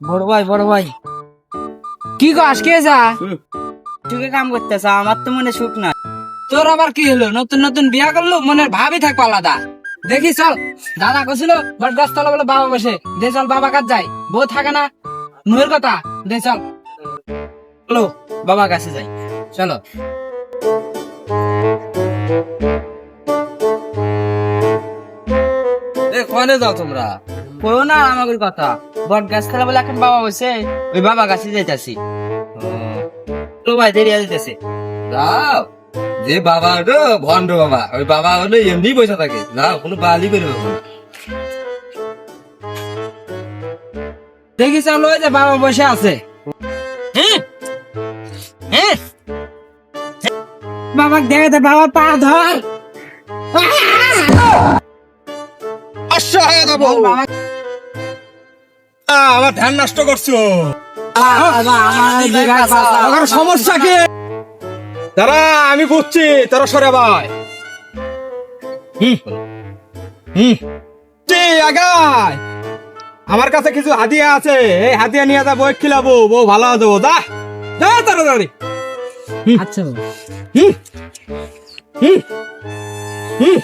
বড় ভাই বড় ভাই। কি গো আজকে যা? সুখে কাম করতেছ আমার তো মনে সুখ না তোর আবার কি হলো? নতুন নতুন বিয়া করল? মনের ভাবই থাকব আলাদা। দেখি চল। দাদা কছিল বট গাছতলা বলে বাবা বসে। দে চল বাবা কাজ যাই। বউ থাকে না। মুহের কথা। দে চল। চলো বাবা কাছে যাই। চলো। এ কনে যাও তোমরা? করো না আমাদের কথা। বট গাছতলা বলে এখন বাবা বসে ওই বাবা কাছে যাইতাছি। তো ভাই দেরি হয়ে যেতেছে যাও যে বাবা হলো ভণ্ড বাবা ওই বাবা হলো এমনি পয়সা থাকে। যাও কোনো বালি করে। দেখি চলো যে বাবা বসে আছে? বাবা দেখে দে বাবা পা ধর। অসহায় বাবা আমার ধ্যান নষ্ট করছ। আমার সমস্যা কি? তারা আমি বুঝছি তারা সরে ভাই হুম। হুম। জি, আমার কাছে কিছু হাতিয়া আছে। এই হাতিয়া নিয়ে যা বই খিলাবো বউ ভালো দেবো যা যা তাড়াতাড়ি আচ্ছা। হুম। হুম। হুম।